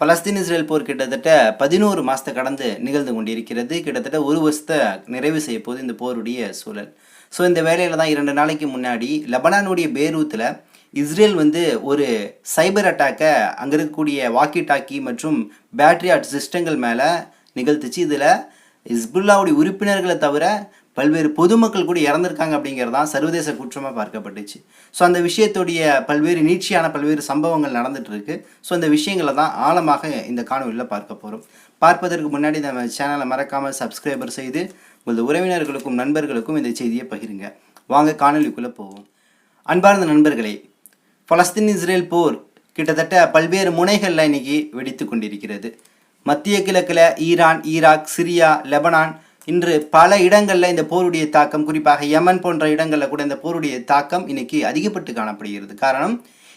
Palestine Israel போர் கிட்டத்தட்ட பதினோரு மாதத்தை கடந்து நிகழ்ந்து கொண்டிருக்கிறது. கிட்டத்தட்ட ஒரு வருஷத்தை நிறைவு செய்ய போது இந்த போருடைய சூழல். ஸோ இந்த வேலையில் தான் இரண்டு நாளைக்கு முன்னாடி லெபனானுடைய பேரூத்தில் இஸ்ரேல் வந்து ஒரு சைபர் அட்டாக்கை அங்கே இருக்கக்கூடிய வாக்கி டாக்கி மற்றும் பேட்ரி ஆட் சிஸ்டங்கள் மேலே நிகழ்த்துச்சு. இதில் இஸ்புல்லாவுடைய உறுப்பினர்களை தவிர பல்வேறு பொதுமக்கள் கூட இறந்திருக்காங்க அப்படிங்கிறது தான் சர்வதேச குற்றமாக பார்க்கப்பட்டுச்சு. ஸோ அந்த விஷயத்துடைய பல்வேறு நீட்சியான பல்வேறு சம்பவங்கள் நடந்துட்டு ஸோ அந்த விஷயங்களை தான் ஆழமாக இந்த காணொலியில் பார்க்க போகிறோம் பார்ப்பதற்கு முன்னாடி நம்ம சேனலை மறக்காமல் சப்ஸ்கிரைபர் செய்து உங்களது உறவினர்களுக்கும் நண்பர்களுக்கும் இந்த செய்தியை பகிருங்க. வாங்க காணொலிக்குள்ளே போவோம். அன்பார்ந்த நண்பர்களே பலஸ்தீன் இஸ்ரேல் போர் கிட்டத்தட்ட பல்வேறு முனைகளில் இன்னைக்கு வெடித்து கொண்டிருக்கிறது. மத்திய கிழக்கில் ஈரான் ஈராக் சிரியா லெபனான் இன்று பல இடங்களில் இந்த போருடைய தாக்கம் குறிப்பாக யமன் போன்ற இடங்களில் கூட இந்த போருடைய தாக்கம் இன்னைக்கு அதிகப்பட்டு காணப்படுகிறது. காரணம்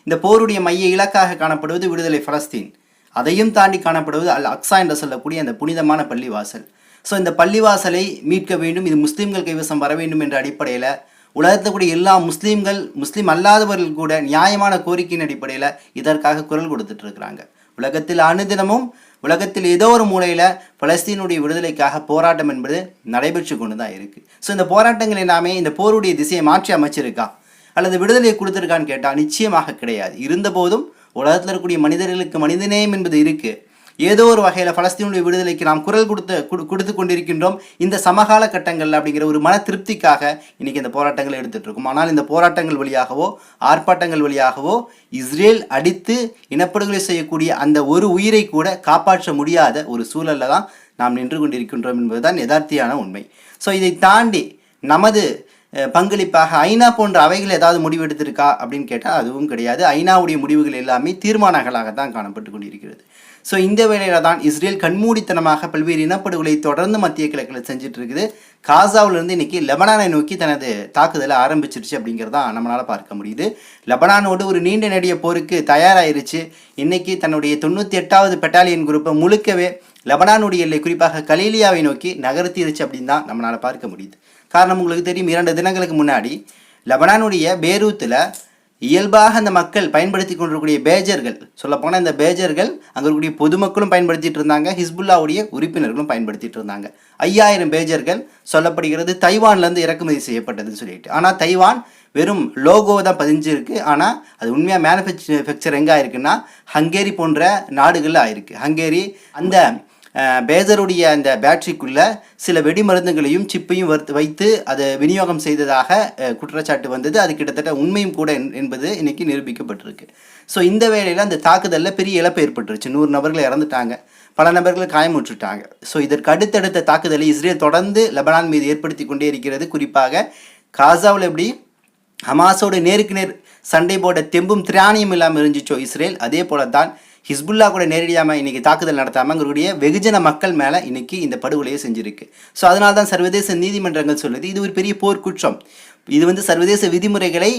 இந்த போருடைய மைய இலக்காக காணப்படுவது விடுதலை பலஸ்தீன். அதையும் தாண்டி காணப்படுவது அல் அக்ஸா என்று சொல்லக்கூடிய அந்த புனிதமான பள்ளிவாசல். ஸோ இந்த பள்ளிவாசலை மீட்க வேண்டும் இது முஸ்லீம்கள் கைவசம் வர வேண்டும் என்ற அடிப்படையில் உலகத்தில் கூட எல்லா முஸ்லீம்கள் முஸ்லீம் அல்லாதவர்கள் கூட நியாயமான கோரிக்கையின் அடிப்படையில் இதற்காக குரல் கொடுத்துட்டு இருக்கிறாங்க. உலகத்தில் அனுதினமும் உலகத்தில் ஏதோ ஒரு மூலையில் பலஸ்தீனுடைய விடுதலைக்காக போராட்டம் என்பது நடைபெற்று கொண்டு தான் இருக்குது ஸோ இந்த போராட்டங்கள் எல்லாமே இந்த போருடைய திசையை மாற்றி அமைச்சிருக்கா? அல்லது விடுதலையை கொடுத்துருக்கான்னு கேட்டால் நிச்சயமாக கிடையாது. இருந்தபோதும் உலகத்தில் இருக்கக்கூடிய மனிதர்களுக்கு மனிதநேயம் என்பது இருக்குது ஏதோ ஒரு வகையில் பலஸ்தீனுடைய விடுதலைக்கு நாம் குரல் கொடுத்து கொடு- கொடுத்து கொண்டிருக்கின்றோம். இந்த சமகால கட்டங்கள் அப்படிங்கிற ஒரு மன திருப்திக்காக இன்னைக்கு இந்த போராட்டங்களை எடுத்துகிட்டுருக்கும் ஆனால் இந்த போராட்டங்கள் வழியாகவோ ஆர்ப்பாட்டங்கள் வழியாகவோ இஸ்ரேல் அடித்து இனப்படுகொலை செய்யக்கூடிய அந்த ஒரு உயிரை கூட காப்பாற்ற முடியாத ஒரு சூழல்ல தான் நாம் நின்று கொண்டிருக்கின்றோம் என்பதுதான் யதார்த்தியான உண்மை. ஸோ இதை தாண்டி நமது பங்களிப்பாக ஐநா போன்ற அவைகள் ஏதாவது முடிவு எடுத்திருக்கா அப்படின்னு கேட்டால் அதுவும் கிடையாது. ஐநாவுடைய முடிவுகள் எல்லாமே தீர்மானங்களாக தான் காணப்பட்டு கொண்டிருக்கிறது. ஸோ இந்த வேலையில் தான் இஸ்ரேல் கண்மூடித்தனமாக பல்வேறு இனப்படுகொலை தொடர்ந்து மத்திய கிழக்கில் செஞ்சுட்டு இருக்குது காசாவிலிருந்து இன்னைக்கு லெபனானை நோக்கி தனது தாக்குதலை ஆரம்பிச்சிருச்சு அப்படிங்கிறதா நம்மளால் பார்க்க முடியுது. லெபனானோடு ஒரு நீண்ட நெடிய போருக்கு தயாராயிருச்சு. இன்னைக்கு தன்னுடைய தொண்ணூற்றி எட்டாவது பெட்டாலியன் குரூப்பை முழுக்கவே லெபனானுடைய எல்லை குறிப்பாக கலீலியாவை நோக்கி நகர்த்திருச்சு அப்படின்னு தான் நம்மளால் பார்க்க முடியுது. காரணம் உங்களுக்கு தெரியும் இரண்டு தினங்களுக்கு முன்னாடி லெபனானுடைய பேரூத்தில் இயல்பாக அந்த மக்கள் பயன்படுத்தி கொண்டிருக்கக்கூடிய பேஜர்கள் சொல்லப்போனால் இந்த பேஜர்கள் அங்கே இருக்கக்கூடிய பொதுமக்களும் பயன்படுத்திட்டு இருந்தாங்க ஹிஸ்புல்லாவுடைய உறுப்பினர்களும் பயன்படுத்திட்டு இருந்தாங்க. ஐயாயிரம் பேஜர்கள் சொல்லப்படுகிறது தைவான்லேருந்து இறக்குமதி செய்யப்பட்டதுன்னு சொல்லிட்டு. ஆனால் தைவான் வெறும் லோகோ தான் பதிஞ்சிருக்கு. ஆனால் அது உண்மையாக மேனுஃபேக்சர் எங்கே ஆயிருக்குன்னா ஹங்கேரி போன்ற நாடுகளில் ஆயிருக்கு. ஹங்கேரி அந்த பேஜருடைய அந்த பேட்டரிக்குள்ளே சில வெடிமருந்துகளையும் சிப்பையும் வைத்து அதை விநியோகம் செய்ததாக குற்றச்சாட்டு வந்தது. அது கிட்டத்தட்ட உண்மையும் கூட என்- என்பது இன்றைக்கி நிரூபிக்கப்பட்டிருக்கு. ஸோ இந்த வேளையில் அந்த தாக்குதலில் பெரிய இழப்பு ஏற்பட்டுருச்சு. நூறு நபர்கள் இறந்துட்டாங்க. பல நபர்கள் காயமுற்றுட்டாங்க ஸோ இதற்கு அடுத்தடுத்த தாக்குதலை இஸ்ரேல் தொடர்ந்து லெபனான் மீது ஏற்படுத்தி கொண்டே இருக்கிறது. குறிப்பாக காசாவில் எப்படி? ஹமாஸோட நேருக்கு நேர் சண்டை போட தெம்பும் திராணியும் இல்லாமல் இருந்துச்சோ இஸ்ரேல்? அதே போல தான் ஹிஸ்புல்லா கூட நேரடியாக இன்றைக்கி தாக்குதல் நடத்தாமல் அங்களுடைய வெகுஜன மக்கள் மேலே இன்றைக்கி இந்த படுகொலையை செஞ்சுருக்கு. ஸோ அதனால தான் சர்வதேச நீதிமன்றங்கள் சொல்லுது இது ஒரு பெரிய போர்க்குற்றம் இது வந்து சர்வதேச விதிமுறைகளை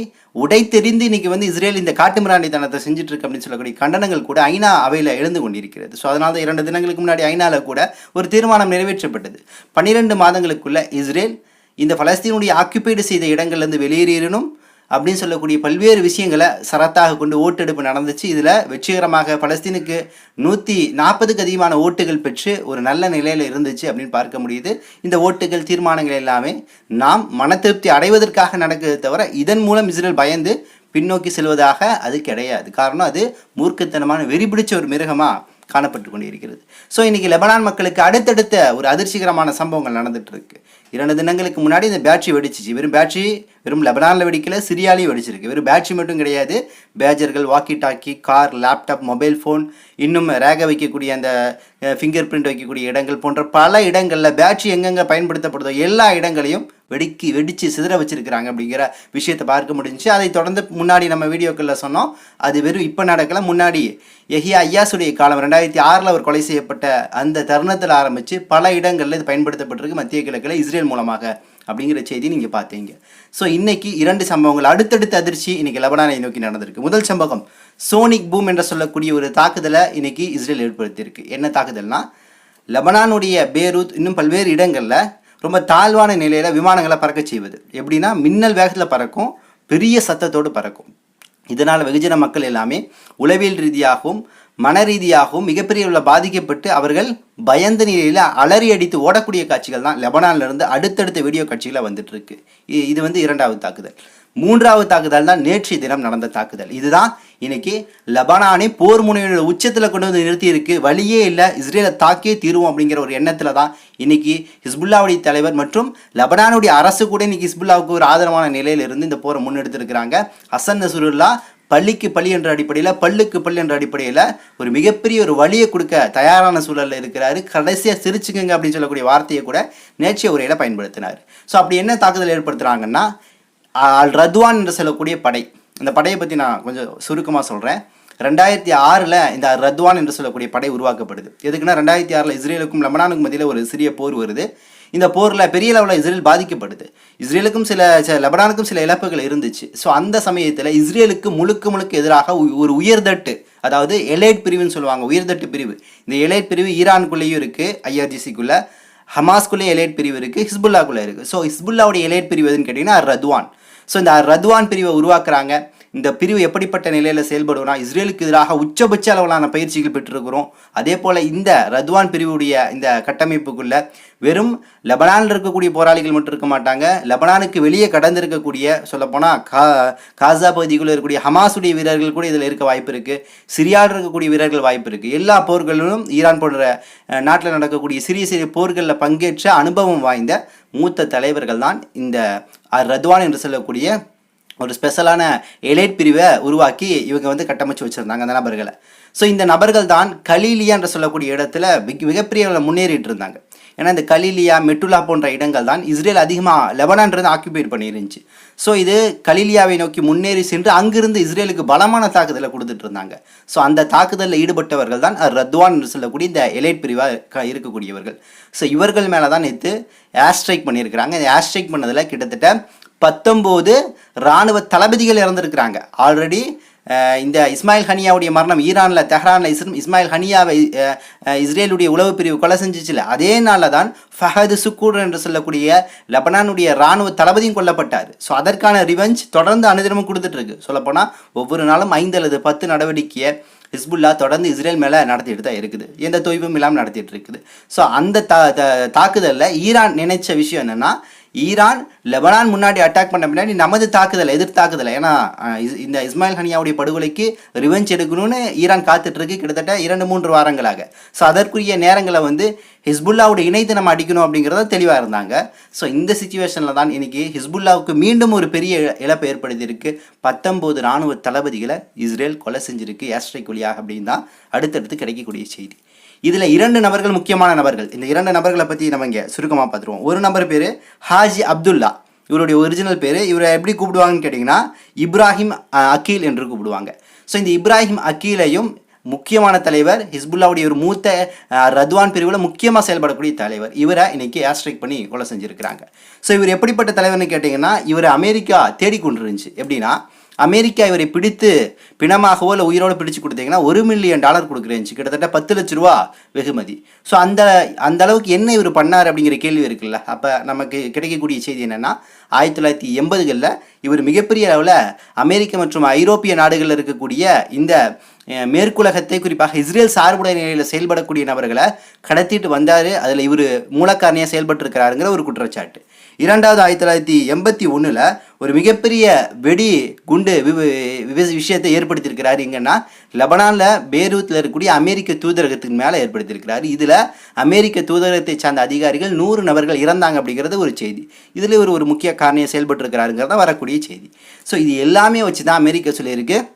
உடைத்தெறிந்து இன்னைக்கு வந்து இஸ்ரேல் இந்த காட்டுமிராண்டித்தனத்தை செஞ்சுட்டு இருக்கு அப்படின்னு சொல்லக்கூடிய கண்டனங்கள் கூட ஐநா அவையில் எழுந்து கொண்டிருக்கிறது. ஸோ அதனால தான் இரண்டு தினங்களுக்கு முன்னாடி ஐநாவில் கூட ஒரு தீர்மானம் நிறைவேற்றப்பட்டது. பன்னிரெண்டு மாதங்களுக்குள்ள இஸ்ரேல் இந்த பலஸ்தீனுடைய ஆக்குபைடு செய்த இடங்கள்லேருந்து வெளியேறிடணும் அப்படின்னு சொல்லக்கூடிய பல்வேறு விஷயங்களை சரத்தாக கொண்டு ஓட்டெடுப்பு நடந்துச்சு. இதில் வெற்றிகரமாக பலஸ்தீனுக்கு நூற்றி நாற்பதுக்கு அதிகமான ஓட்டுகள் பெற்று ஒரு நல்ல நிலையில் இருந்துச்சு அப்படின்னு பார்க்க முடியுது. இந்த ஓட்டுகள் தீர்மானங்கள் எல்லாமே நாம் மன திருப்தி அடைவதற்காக நடக்குது தவிர இதன் மூலம் இஸ்ரேல் பயந்து பின்னோக்கி செல்வதாக அது கிடையாது. காரணம் அது மூர்க்கத்தனமான வெறி பிடிச்ச ஒரு மிருகமாக காணப்பட்டு கொண்டிருக்கிறது. ஸோ இன்னைக்கு லெபனான் மக்களுக்கு அடுத்தடுத்த ஒரு அதிர்ச்சிகரமான சம்பவங்கள் நடந்துட்டு இருக்கு இரண்டு தினங்களுக்கு முன்னாடி இந்த பேட்ரி வெடிச்சிச்சு. வெறும் பேட்ரி வெறும் லெபனானில் வெடிக்கல சிரியாலையும் வெடிச்சிருக்கு. வெறும் பேட்ரி மட்டும் கிடையாது. பேஜர்கள் walkie talkie car laptop mobile phone இன்னும் ரேக வைக்கக்கூடிய அந்த ஃபிங்கர் பிரிண்ட் வைக்கக்கூடிய இடங்கள் போன்ற பல இடங்களில் பேட்ரி எங்கெங்கே பயன்படுத்தப்படுதோ எல்லா இடங்களையும் வெடிக்கி வெடித்து சிதற வச்சிருக்கிறாங்க அப்படிங்கிற விஷயத்தை பார்க்க முடிஞ்சுச்சு. அதை தொடர்ந்து முன்னாடி நம்ம வீடியோக்களில் சொன்னோம். அது வெறும் இப்போ நடக்கல. முன்னாடி எஹியா ஐயாசுடைய காலம் ரெண்டாயிரத்தி ஆறில் அவர் கொலை செய்யப்பட்ட அந்த தருணத்தில் ஆரம்பித்து பல இடங்களில் இது பயன்படுத்தப்பட்டிருக்கு. மத்திய கிழக்கில் இஸ்ரேல் மூலமாக அப்படிங்கிற செய்தி நீங்கள் பார்த்தீங்க. ஸோ இன்றைக்கி இரண்டு சம்பவங்கள். அடுத்தடுத்த அதிர்ச்சி இன்றைக்கி லெபனானை நோக்கி நடந்திருக்கு. முதல் சம்பவம் சோனிக் பூம் என்று சொல்லக்கூடிய ஒரு தாக்குதலை இன்றைக்கி இஸ்ரேல் ஏற்படுத்தியிருக்கு. என்ன தாக்குதல்னால் லெபனானுடைய பேரூத் இன்னும் பல்வேறு இடங்களில் ரொம்ப தாழ்வான நிலையில் விமானங்களை பறக்க செய்வது. எப்படின்னா மின்னல் வேகத்தில் பறக்கும் பெரிய சத்தத்தோடு பறக்கும். இதனால் வெகுஜன மக்கள் எல்லாமே உளவியல் ரீதியாகவும் மன ரீதியாகவும் மிகப்பெரிய உள்ள பாதிக்கப்பட்டு அவர்கள் பயந்த நிலையில் அலறி அடித்து ஓடக்கூடிய காட்சிகள் தான் லெபனான்லேருந்து அடுத்தடுத்த வீடியோ காட்சிகளாக வந்துட்டு இருக்கு. இ- இது வந்து இரண்டாவது தாக்குதல். மூன்றாவது தாக்குதல் தான் நேற்றைய தினம் நடந்த தாக்குதல். இதுதான் இன்னைக்கு லெபனானை போர் முனையோட உச்சத்தில் கொண்டு வந்து நிறுத்தியிருக்கு. வழியே இல்லை இஸ்ரேலை தாக்கியே தீருவோம் அப்படிங்கிற ஒரு எண்ணத்தில் தான் இன்னைக்கு ஹிஸ்புல்லாவுடைய தலைவர் மற்றும் லெபனானுடைய அரசு கூட இன்னைக்கு ஹிஸ்புல்லாவுக்கு ஒரு ஆதரவான நிலையில் இருந்து இந்த போரை முன்னெடுத்திருக்கிறாங்க. ஹசன் நசுருல்லா பள்ளிக்கு பள்ளி என்ற அடிப்படையில் பல்லுக்கு பள்ளி என்ற அடிப்படையில் ஒரு மிகப்பெரிய ஒரு வழியை கொடுக்க தயாரான சூழலில் இருக்கிறாரு. கடைசியாக சிரிச்சுக்குங்க அப்படின்னு சொல்லக்கூடிய வார்த்தையை கூட நேற்றைய உரையில் பயன்படுத்தினார். ஸோ அப்படி என்ன தாக்குதல் ஏற்படுத்துகிறாங்கன்னா அல் ரத்வான் என்று சொல்லக்கூடிய படை. இந்த படையை பற்றி நான் கொஞ்சம் சுருக்கமாக சொல்கிறேன் ரெண்டாயிரத்தி ஆறில் இந்த ரத்வான் என்று சொல்லக்கூடிய படை உருவாக்கப்படுது. எதுக்குன்னா ரெண்டாயிரத்தி ஆறில் இஸ்ரேலுக்கும் லெபனானுக்கும் மத்தியில் ஒரு சிறிய போர் வருது. இந்த போரில் பெரிய லெவலில் இஸ்ரேல் பாதிக்கப்படுது. இஸ்ரேலுக்கும் சில லெபனானுக்கும் சில இழப்புகள் இருந்துச்சு. ஸோ அந்த சமயத்தில் இஸ்ரேலுக்கு முழுக்க முழுக்க எதிராக உ- ஒரு உயர்தட்டு அதாவது எலைட் பிரிவுன்னு சொல்லுவாங்க உயர்தட்டு பிரிவு. இந்த எலைட் பிரிவு ஈரானுக்குள்ளேயும் இருக்குது ஐஆர்ஜிசிக்குள்ளே. ஹமாஸ்குள்ளேயே எலைட் பிரிவு இருக்குது ஹிஸ்புல்லாக்குள்ளே இருக்குது ஸோ ஹிஸ்புல்லாவுடைய எலைட் பிரிவு எதுன்னு கேட்டிங்கன்னா ரத்வான். ஸோ இந்த ரத்வான் பிரிவை உருவாக்குறாங்க. இந்த பிரிவு எப்படிப்பட்ட நிலையில் செயல்படுவோம்னா இஸ்ரேலுக்கு எதிராக உச்சபட்ச அளவிலான பயிற்சிகள் பெற்றிருக்கிறோம். அதே போல் இந்த ரத்வான் பிரிவுடைய இந்த கட்டமைப்புக்குள்ள வெறும் லெபனானில் இருக்கக்கூடிய போராளிகள் மட்டும் இருக்க மாட்டாங்க. லெபனானுக்கு வெளியே கடந்து இருக்கக்கூடிய சொல்லப்போனால் கா காசா பகுதிக்குள்ளே இருக்கக்கூடிய ஹமாஸுடைய வீரர்கள் கூட இதில் இருக்க வாய்ப்பு இருக்குது சிரியாவில் இருக்கக்கூடிய வீரர்கள் வாய்ப்பு இருக்குது எல்லா போர்களிலும் ஈரான் போன்ற நாட்டில் நடக்கக்கூடிய சிறிய சிறிய போர்களில் பங்கேற்ற அனுபவம் வாய்ந்த மூத்த தலைவர்கள் தான் இந்த அர் ரத்வான் என்று சொல்லக்கூடிய ஒரு ஸ்பெஷலான எலைட் பிரிவை உருவாக்கி இவங்க வந்து கட்டமைச்சு வச்சுருந்தாங்க அந்த நபர்களை. ஸோ இந்த நபர்கள் தான் கலீலியா என்று சொல்லக்கூடிய இடத்துல மிக மிகப்பெரிய முன்னேறிட்டு இருந்தாங்க. ஏன்னா இந்த கலீலியா மெட்டுலா போன்ற இடங்கள் தான் இஸ்ரேல் அதிகமாக லெபனான்றது ஆக்கிபைட் பண்ணியிருந்துச்சு. ஸோ இது கலீலியாவை நோக்கி முன்னேறி சென்று அங்கிருந்து இஸ்ரேலுக்கு பலமான தாக்குதலை கொடுத்துட்டு இருந்தாங்க ஸோ அந்த தாக்குதலில் ஈடுபட்டவர்கள் தான் ரத்வான் என்று சொல்லக்கூடிய இந்த எலைட் பிரிவாக இருக்கக்கூடியவர்கள். ஸோ இவர்கள் மேலே தான் நேற்று ஏர் ஸ்ட்ரைக் பண்ணியிருக்கிறாங்க. இந்த ஏர் ஸ்ட்ரைக் பண்ணதில் கிட்டத்தட்ட பத்தொம்போது இராணுவ தளபதிகள் இறந்துருக்கிறாங்க. ஆல்ரெடி இந்த இஸ்மாயில் ஹனியாவுடைய மரணம் ஈரானில் தெஹ்ரானில் இஸ் இஸ்மாயில் ஹனியாவை இஸ்ரேலுடைய உளவு பிரிவு கொலை செஞ்சிச்சுல. அதே நாளில் தான் ஃபஹது சுக்கூர் என்று சொல்லக்கூடிய லெபனானுடைய இராணுவ தளபதியும் கொல்லப்பட்டார். ஸோ அதற்கான ரிவெஞ்ச் தொடர்ந்து அனுதினமும் கொடுத்துட்ருக்கு. சொல்லப்போனால் ஒவ்வொரு நாளும் ஐந்து அல்லது பத்து நடவடிக்கையை ஹிஸ்புல்லா தொடர்ந்து இஸ்ரேல் மேலே நடத்திட்டு தான் இருக்குது. எந்த தொய்வும் இல்லாமல் நடத்திட்டு இருக்குது. ஸோ அந்த தா தாக்குதலில் ஈரான் நினைச்ச விஷயம் என்னென்னா ஈரான் லெபனான் முன்னாடி அட்டாக் பண்ண பின்னாடி நமது தாக்குதல் எதிர் தாக்குதல். ஏன்னா இந்த இஸ்மாயில் ஹனியாவுடைய படுகொலைக்கு ரிவெஞ்ச் எடுக்கணும்னு ஈரான் காத்துட்டு இருக்கு கிட்டத்தட்ட இரண்டு மூன்று வாரங்களாக. ஸோ அதற்குரிய நேரங்களை வந்து ஹிஸ்புல்லாவோட இணைத்து நம்ம அடிக்கணும் அப்படிங்கிறத தெளிவாக இருந்தாங்க. ஸோ இந்த சுச்சுவேஷனில் தான் இன்னைக்கு ஹிஸ்புல்லாவுக்கு மீண்டும் ஒரு பெரிய இழப்பை இழப்பு ஏற்படுத்தியிருக்கு. பத்தொம்போது ராணுவ தளபதிகளை இஸ்ரேல் கொலை செஞ்சிருக்கு ஏஸ்ட்ரைக் வழியாக அப்படின்னு தான் அடுத்தடுத்து கிடைக்கக்கூடிய செய்தி. இதில் இரண்டு நபர்கள் முக்கியமான நபர்கள். இந்த இரண்டு நபர்களை பற்றி நம்ம இங்கே சுருக்கமாக பார்த்துருவோம். ஒரு நபர் பேர் ஹாஜி அப்துல்லா. இவருடைய ஒரிஜினல் பேர். இவரை எப்படி கூப்பிடுவாங்கன்னு கேட்டிங்கன்னா இப்ராஹிம் அக்கீல் என்று கூப்பிடுவாங்க. ஸோ இந்த இப்ராஹிம் அக்கீலையும் முக்கியமான தலைவர் ஹிஸ்புல்லாவுடைய ஒரு மூத்த ரத்வான் பிரிவில் முக்கியமாக செயல்படக்கூடிய தலைவர். இவரை இன்னைக்கு ஏர்ஸ்ட்ரைக் பண்ணி கொலை செஞ்சுருக்கிறாங்க. ஸோ இவர் எப்படிப்பட்ட தலைவர்னு கேட்டிங்கன்னா இவர் அமெரிக்கா தேடிக்கொண்டு இருந்துச்சு எப்படின்னா அமெரிக்கா இவரை பிடித்து பிணமாகவோ இல்லை உயிரோடு பிடிச்சு கொடுத்தீங்கன்னா ஒரு மில்லியன் டாலர் கொடுக்குறேன்ச்சு கிட்டத்தட்ட பத்து லட்ச ரூபா வெகுமதி. ஸோ அந்த அந்த அளவுக்கு என்ன இவர் பண்ணார் அப்படிங்கிற கேள்வி இருக்குல்ல. அப்போ நமக்கு கிடைக்கக்கூடிய செய்தி என்னென்னா ஆயிரத்தி தொள்ளாயிரத்தி எண்பதுகளில் இவர் மிகப்பெரிய அளவில் அமெரிக்க மற்றும் ஐரோப்பிய நாடுகளில் இருக்கக்கூடிய இந்த மேற்குலகத்தை குறிப்பாக இஸ்ரேல் சார்புடைய நிலையில் செயல்படக்கூடிய நபர்களை கடத்திட்டு வந்தார். அதில் இவர் மூலக்காரணியாக செயல்பட்டிருக்கிறாருங்கிற ஒரு குற்றச்சாட்டு. இரண்டாவது ஆயிரத்தி தொள்ளாயிரத்தி எண்பத்தி ஒன்றில் ஒரு மிகப்பெரிய வெடி குண்டு வி- வி- விஷயத்தை ஏற்படுத்தியிருக்கிறார் எங்கன்னா லெபனானில் பேரூத்தில் இருக்கக்கூடிய அமெரிக்க தூதரகத்தின் மேலே ஏற்படுத்தியிருக்கிறார். இதில் அமெரிக்க தூதரகத்தை சார்ந்த அதிகாரிகள் நூறு நபர்கள் இறந்தாங்க அப்படிங்கிறது ஒரு செய்தி. இதில் இவர் ஒரு முக்கிய காரணியை செயல்பட்டுருக்கிறாருங்கிறத வரக்கூடிய செய்தி. ஸோ இது எல்லாமே வச்சு தான் அமெரிக்கா சொல்லியிருக்கு.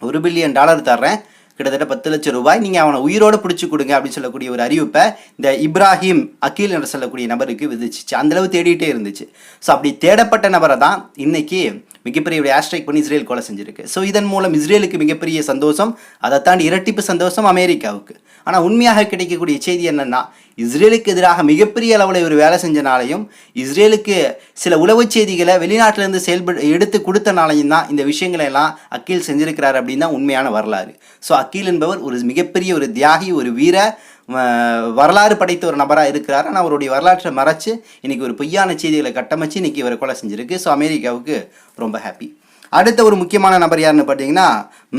ஒரு பில்லியன் டாலர் தர்றேன். கிட்டத்தட்ட பத்து லட்சம் ரூபாய். நீங்கள் அவனை உயிரோட பிடிச்சி கொடுங்க அப்படின்னு சொல்லக்கூடிய ஒரு அறிவிப்பை இந்த இப்ராஹிம் அக்கீல் என்று சொல்லக்கூடிய நபருக்கு விதிச்சிச்சு. அந்த அளவு தேடிட்டே இருந்துச்சு. ஸோ அப்படி தேடப்பட்ட நபரை தான் இன்னைக்கு மிகப்பெரிய ஒரு ஏர்ஸ்ட்ரைக் பண்ணி இஸ்ரேல் கொலை செஞ்சிருக்கு. ஸோ இதன் மூலம் இஸ்ரேலுக்கு மிகப்பெரிய சந்தோஷம் அதை தாண்டி இரட்டிப்பு சந்தோஷம் அமெரிக்காவுக்கு. ஆனால் உண்மையாக கிடைக்கக்கூடிய செய்தி என்னென்னா இஸ்ரேலுக்கு எதிராக மிகப்பெரிய அளவில் இவர் வேலை செஞ்சனாலையும் இஸ்ரேலுக்கு சில உளவுச் செய்திகளை வெளிநாட்டிலேருந்து செயல்பட எடுத்து கொடுத்தனாலையும் தான் இந்த விஷயங்களை எல்லாம் அக்கீல் செஞ்சிருக்கிறார் அப்படின்னு தான் உண்மையான வரலாறு. ஸோ அக்கீல் என்பவர் ஒரு மிகப்பெரிய ஒரு தியாகி ஒரு வீர வரலாறு படைத்த ஒரு நபராக இருக்கிறார். ஆனால் அவருடைய வரலாற்றை மறைச்சு இன்றைக்கி ஒரு பொய்யான செய்திகளை கட்டமைச்சு இன்னைக்கு இவரை கொலை செஞ்சுருக்கு. ஸோ அமெரிக்காவுக்கு ரொம்ப ஹாப்பி அடுத்த ஒரு முக்கியமான நபர் யாருன்னு பார்த்தீங்கன்னா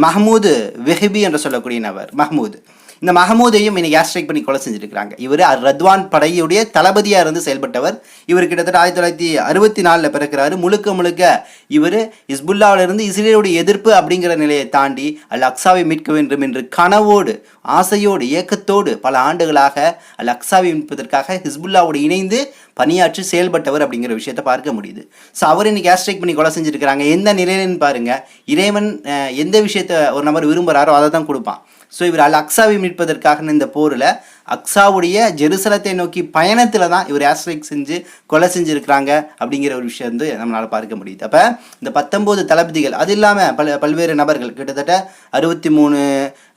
மஹமூது வெஹபி என்று சொல்லக்கூடிய நபர். மஹமூது. இந்த மஹமூதையும் இன்னைக்கு ஏர்ஸ்ட்ரைக் பண்ணி கொலை செஞ்சுருக்கிறாங்க. இவர் ரத்வான் படையுடைய தளபதியாக இருந்து செயல்பட்டவர். இவர் கிட்டத்தட்ட ஆயிரத்தி தொள்ளாயிரத்தி அறுபத்தி நாலில் பிறக்கிறாரு. முழுக்க முழுக்க இவர் இஸ்புல்லாவிலிருந்து இஸ்ரேலுடைய எதிர்ப்பு அப்படிங்கிற நிலையை தாண்டி அல் அக்ஸாவை மீட்க வேண்டும் என்று கனவோடு ஆசையோடு ஏக்கத்தோடு பல ஆண்டுகளாக அல் அக்ஸாவை மீட்பதற்காக ஹிஸ்புல்லாவோடு இணைந்து பணியாற்றி செயல்பட்டவர் அப்படிங்கிற விஷயத்தை பார்க்க முடியுது. ஸோ அவர் இன்னைக்கு ஏர்ஸ்ட்ரைக் பண்ணி கொலை செஞ்சுருக்கிறாங்க. எந்த நிலையிலன்னு பாருங்கள் இறைவன் எந்த விஷயத்தை ஒரு நபர் விரும்புகிறாரோ அதை தான் கொடுப்பான். ஸோ இவர் அல் அக்ஸாவை மீட்பதற்காக இந்த போரில் அக்ஸாவுடைய ஜெருசலத்தை நோக்கி பயணத்தில் தான் இவர் ஏர்ஸ்ட்ரைக் செஞ்சு கொலை செஞ்சுருக்கிறாங்க அப்படிங்கிற ஒரு விஷயம் வந்து நம்மளால் பார்க்க முடியுது. அப்போ இந்த பத்தொம்போது தளபதிகள் அது இல்லாமல் பல பல்வேறு நபர்கள் கிட்டத்தட்ட அறுபத்தி மூணு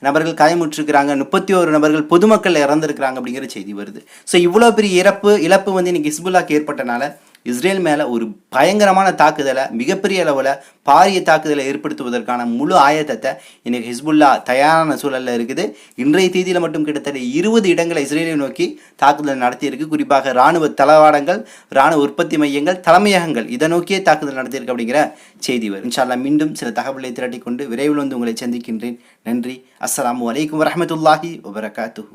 நபர்கள் காயமுற்றிருக்கிறாங்க முப்பத்தி ஒரு நபர்கள் பொதுமக்கள் இறந்துருக்கிறாங்க அப்படிங்கிற செய்தி வருது. ஸோ இவ்வளோ பெரிய இறப்பு இழப்பு வந்து இன்னைக்கு ஹிஸ்புல்லாக்கு ஏற்பட்டனால இஸ்ரேல் மேலே ஒரு பயங்கரமான தாக்குதலை மிகப்பெரிய அளவில் பாரிய தாக்குதலை ஏற்படுத்துவதற்கான முழு ஆயத்தத்தை இன்னைக்கு ஹிஸ்புல்லா தயாரான சூழலில் இருக்குது. இன்றைய தேதியில் மட்டும் கிட்டத்தட்ட இருபது இடங்களை இஸ்ரேலை நோக்கி தாக்குதல் நடத்தியிருக்கு. குறிப்பாக இராணுவ தளவாடங்கள் இராணுவ உற்பத்தி மையங்கள் தலைமையகங்கள் இதை நோக்கியே தாக்குதல் நடத்தியிருக்கு அப்படிங்கிற செய்தி வரும். இன்ஷால்லா மீண்டும் சில தகவலை திரட்டிக் கொண்டு விரைவில் வந்து உங்களை சந்திக்கின்றேன். நன்றி. அஸ்லாம் வலைக்கம் வரமத்துல்லாஹி வபரகாத்துஹு.